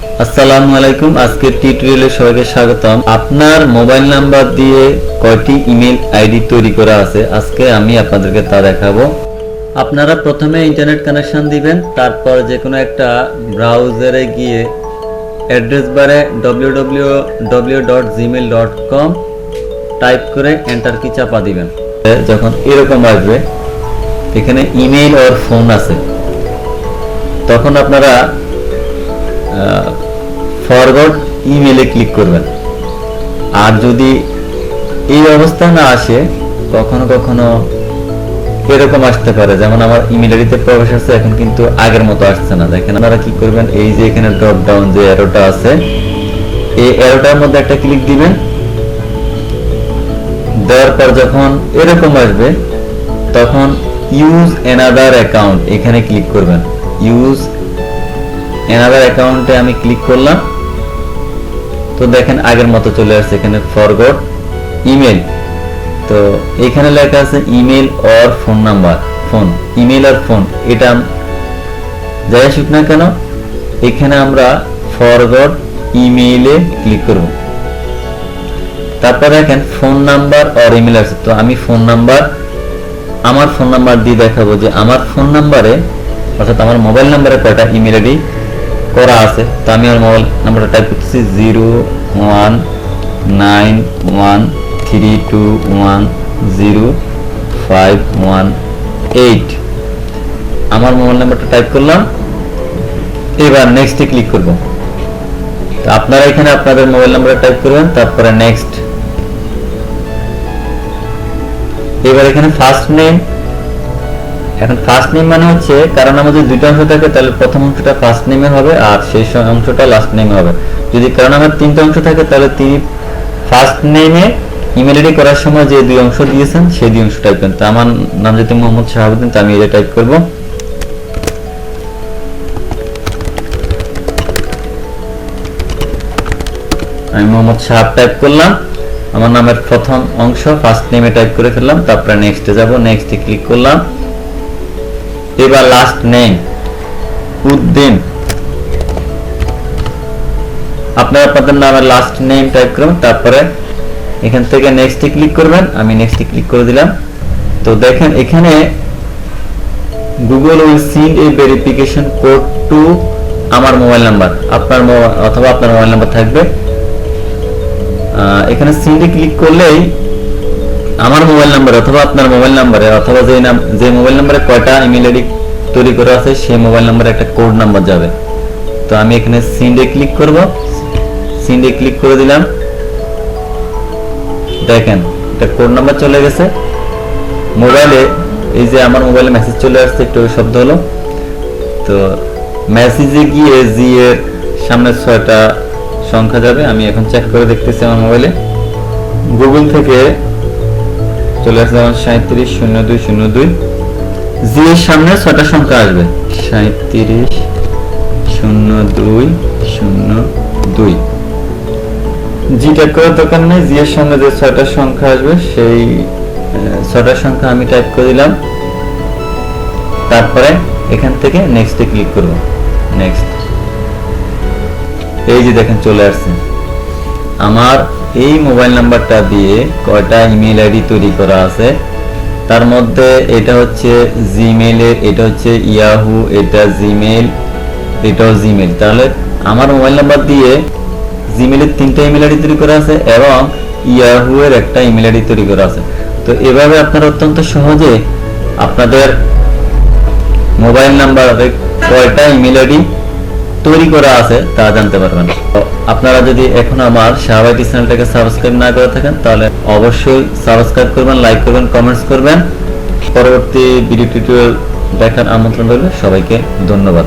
আসসালামু আলাইকুম, আজকের টিউটোরিয়ালে সবাইকে স্বাগতম। আপনার মোবাইল নাম্বার দিয়ে কয়টি ইমেল আইডি তৈরি করা আছে? আজকে আমি আপনাদেরকে তা দেখাবো। আপনারা প্রথমে ইন্টারনেট কানেকশন দিবেন, তারপর যে কোনো একটা ব্রাউজারে গিয়ে অ্যাড্রেস বারে www.gmail.com টাইপ করে এন্টার কি চাপা দিবেন। যখন এরকম আসবে, এখানে ইমেল ওর ফোন আছে। তখন আপনারা ফরওয়ার্ড ইমেলে ক্লিক করবেন। আর যদি এই অবস্থা না আসে, কখনো কখনো এরকম আসতে পারে। যেমন আমার ইমেল আইডিতে প্রবেশ আছে, এখন কিন্তু আগের মতো আসছে না। দেখেন আপনারা কি করবেন, এই যে এখানে ড্রপ ডাউন যে অ্যারোটা আছে, এই অ্যারোটার মধ্যে একটা ক্লিক দিবেন। দেওয়ার পর যখন এরকম আসবে, তখন ইউজ এনাদার অ্যাকাউন্ট এখানে ক্লিক করবেন। ইউজ এনাদার অ্যাকাউন্টে আমি ক্লিক করলাম। তো দেখেন আগের মতো চলে আসছে এখানে ফরগট ইমেল তো এখানে লেখা আছে email or phone number phone email R phone এটা যাই আসুক না কেন, এখানে আমরা ফরগট ইমেইলে ক্লিক করব। তারপর দেখেন ফোন নাম্বার অর ইমেল আছে। তো আমি ফোন নাম্বার আমার ফোন নাম্বার দিয়ে দেখাবো যে আমার ফোন নাম্বারে অর্থাৎ আমার মোবাইল নাম্বারে কয়টা ইমেল আইডি করা আছে। তো আমি আমার মোবাইল নাম্বারটা টাইপ করতেছি zero one nine one three two one zero five one eight. আমার মোবাইল নাম্বারটা টাইপ করলাম। এবার নেক্সটে ক্লিক করব। তো আপনারা এখানে আপনাদের মোবাইল নাম্বার টাইপ করবেন, তারপরে নেক্সট এবার এখানে ফার্স্ট নেম এখন ফার্স্ট নেম মানে হচ্ছে, কারণ আমাদের দুইটা অংশ থাকে, তাহলে প্রথম অংশটা ফার্স্ট নেমে হবে আর শেষ অংশটা লাস্ট নেমে হবে। যদি কারণ আমার তিনটা অংশ থাকে, তাহলে তিনি ফার্স্ট নেমে ইমেল আইডি করার সময় যে দুই অংশ দিয়েছেন, সেই দুই অংশ টাইপ করেন তো আমার নাম যেহেতু মোহাম্মদ শাহাবুদ্দিন তো আমি এটা টাইপ করব। আমি মোহাম্মদ শাহাব টাইপ করলাম। আমার নামের প্রথম অংশ ফার্স্ট নেমে টাইপ করে ফেললাম, তারপরে নেক্সটে যাব। নেক্সটে ক্লিক করলাম। এবার লাস্ট নেম উদ্দিন। আপনারা আপনাদের নামের লাস্ট নেম টাইপ করবেন তারপরে এখান থেকে নেক্সটে ক্লিক করবেন, আমি নেক্সটে ক্লিক করে দিলাম। তো দেখেন, এখানে Google will send a verification code to আমার মোবাইল নাম্বার আপনার অথবা আপনার মোবাইল নাম্বার থাকবে। এখানে সিন্ডে ক্লিক করলেই আমার মোবাইল নাম্বার অথবা আপনার মোবাইল নাম্বারে, অথবা যে নাম যে মোবাইল নাম্বারে কয়টা ইমেল আইডি তৈরি করা আছে, সেই মোবাইল নাম্বারে একটা কোড নাম্বার যাবে। তো আমি এখানে সিন্ডে ক্লিক করব। সিন্ডে ক্লিক করে দিলাম। দেখেন, একটা কোড নাম্বার চলে গেছে। মোবাইলে এই যে আমার মোবাইলে মেসেজ চলে আসছে, একটু শব্দ হলো। তো মেসেজে গিয়ে জি এর সামনে ছয়টা সংখ্যা যাবে। আমি এখন চেক করে দেখতেছি আমার মোবাইলে। গুগল থেকে চলে আসছে আমার সাঁত্রিশ শূন্য দুই শূন্য দুই। জি, এর সামনে ছয়টা সংখ্যা আসবে। সাঁত্রিশ শূন্য দুই শূন্য দুই। করার নেই। জি, এর সামনে যে ছয়টা সংখ্যা আসবে, সেই ছয়টা সংখ্যা আমি টাইপ করে দিলাম। তারপরে এখান থেকে নেক্সটে ক্লিক করব। নেক্সট এই যে দেখেন, চলে আসছে। আমার এই মোবাইল নাম্বারটা দিয়ে কয়টা ইমেল আইডি তৈরি করা আছে? তার মধ্যে এটা হচ্ছে জিমেলের এটা হচ্ছে ইয়াহু, এটা জিমেল এটাও জিমেল তাহলে আমার মোবাইল নাম্বার দিয়ে জিমেলের তিনটা ইমেল আইডি তৈরি করা আছে এবং ইয়াহু এর একটা ইমেল আইডি তৈরি করা আছে। তো এভাবে আপনারা অত্যন্ত সহজে আপনাদের মোবাইল নাম্বারে কয়টা ইমেল আইডি তৈরি করা আছে, তা জানতে পারবেন। আপনারা যদি এখন আমার শাহবাইটি চ্যানেলটাকে সাবস্ক্রাইব না করে থাকেন, তাহলে অবশ্যই সাবস্ক্রাইব করবেন লাইক করবেন কমেন্টস করবেন। পরবর্তী ভিডিও টিউটোরিয়াল দেখার আমন্ত্রণ রইল, সবাইকে ধন্যবাদ।